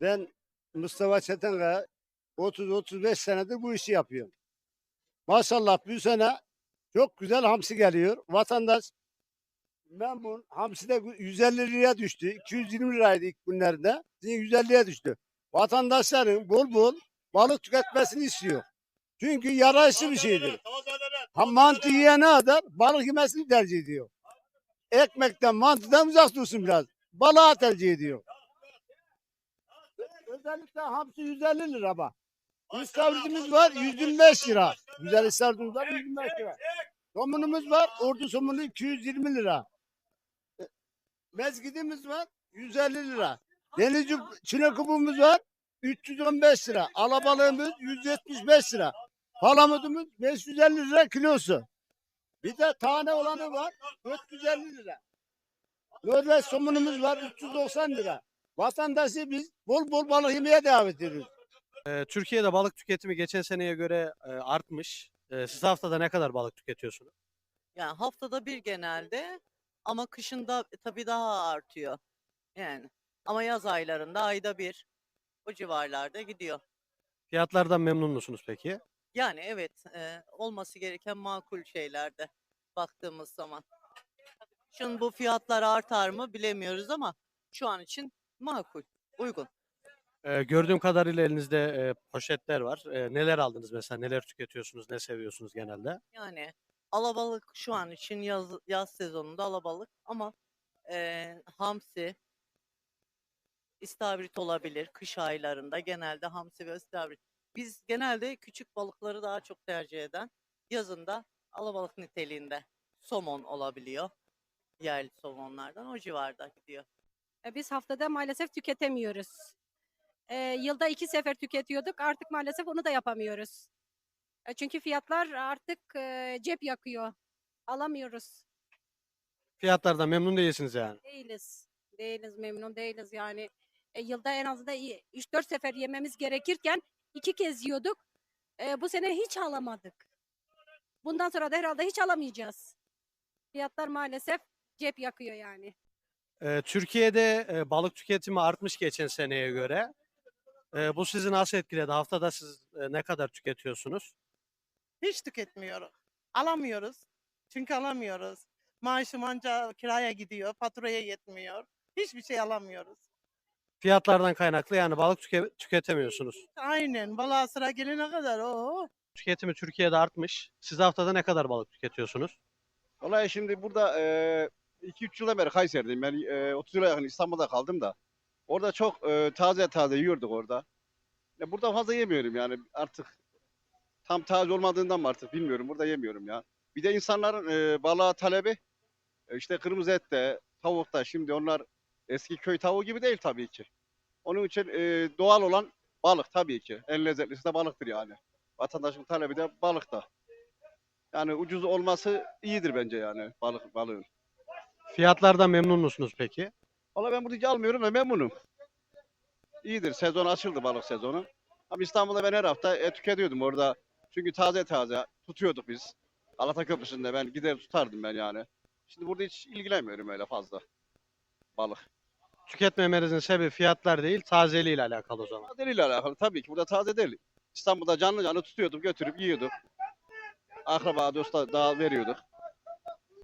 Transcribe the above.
Ben Mustafa Çetenkaya 30-35 senedir bu işi yapıyorum. Maşallah bu sene çok güzel hamsi geliyor. Vatandaş memnun. Hamsi de 150 liraya düştü. 220 liraydı ilk günlerde. Şimdi 150'ye düştü. Vatandaşların bol bol balık tüketmesini istiyor. Çünkü yararlı bir şeydir. Ha, mantı yiyene kadar balık yemesini tercih ediyor. Ekmekten mantıdan uzak dursun biraz. Balığa tercih ediyor. Özellikle hamsi 150 lira bak. İstavritimiz var 125 lira. Güzel istavritimiz var 125 lira. Somunumuz var ordu somunu 220 lira. E, Mezgidimiz var 150 lira. Denizci çinekubumuz var 315 lira. Alabalığımız 175 lira. Palamudumuz 550 lira kilosu. Bir de tane olanı var 450 lira. Norveç somunumuz var 390 lira. Vatandaşı biz bol bol balık yemeye davet ediyoruz. Ee, Türkiye'de balık tüketimi geçen seneye göre e, artmış. Ee, siz haftada ne kadar balık tüketiyorsunuz? Yani haftada bir genelde ama kışında tabii daha artıyor. Yani ama yaz aylarında ayda bir o civarlarda gidiyor. Fiyatlardan memnun musunuz peki? Yani evet e, olması gereken makul şeylerde baktığımız zaman. Şimdi bu fiyatlar artar mı bilemiyoruz ama şu an için makul, uygun. Ee, gördüğüm kadarıyla elinizde e, poşetler var. Ee, neler aldınız mesela? Neler tüketiyorsunuz? Ne seviyorsunuz genelde? Yani alabalık şu an için yaz, yaz sezonunda alabalık ama eee, hamsi, istavrit olabilir kış aylarında genelde hamsi ve istavrit. Biz genelde küçük balıkları daha çok tercih eden yazında alabalık niteliğinde somon olabiliyor. Yerli somonlardan o civarda gidiyor. Biz haftada maalesef tüketemiyoruz. E, yılda iki sefer tüketiyorduk. Artık maalesef onu da yapamıyoruz. E, çünkü fiyatlar artık e, cep yakıyor. Alamıyoruz. Fiyatlardan memnun değilsiniz yani. Değiliz. Değiliz, memnun değiliz yani. E, yılda en azından 3-4 sefer yememiz gerekirken iki kez yiyorduk. E, bu sene hiç alamadık. Bundan sonra da herhalde hiç alamayacağız. Fiyatlar maalesef cep yakıyor yani. Ee, Türkiye'de e, balık tüketimi artmış geçen seneye göre. Ee, bu sizi nasıl etkiledi? Haftada siz e, ne kadar tüketiyorsunuz? Hiç tüketmiyoruz. Alamıyoruz. Çünkü alamıyoruz. Maaşım anca kiraya gidiyor, faturaya yetmiyor. Hiçbir şey alamıyoruz. Fiyatlardan kaynaklı yani balık tüke- tüketemiyorsunuz. Aynen. Balığa sıra gelene kadar o. Tüketimi Türkiye'de artmış. Siz haftada ne kadar balık tüketiyorsunuz? Vallahi şimdi burada 2-3 yıldan beri Kayseri'deyim. Ben e, 30 yıla yakın İstanbul'da kaldım da. Orada çok e, taze taze yiyorduk orada. Ya burada fazla yemiyorum yani artık tam taze olmadığından mı artık bilmiyorum. Burada yemiyorum ya. Bir de insanların e, balığa talebi e, işte kırmızı et de tavuk da şimdi onlar eski köy tavuğu gibi değil tabii ki. Onun için e, doğal olan balık tabii ki. En lezzetlisi de balıktır yani. Vatandaşın talebi de balık da. Yani ucuz olması iyidir bence yani balık balığın. Fiyatlardan memnun musunuz peki? Valla ben burada hiç almıyorum da memnunum. İyidir. Sezon açıldı balık sezonu. Ama İstanbul'da ben her hafta et tüketiyordum orada. Çünkü taze taze tutuyorduk biz. Galata Köprüsü'nde ben gider tutardım ben yani. Şimdi burada hiç ilgilenmiyorum öyle fazla. Balık. Tüketmemenizin sebebi fiyatlar değil, tazeliğiyle alakalı o zaman. Tazeliyle alakalı tabii ki. Burada taze değil. İstanbul'da canlı canlı tutuyorduk, götürüp yiyorduk. Akraba, dosta daha veriyorduk.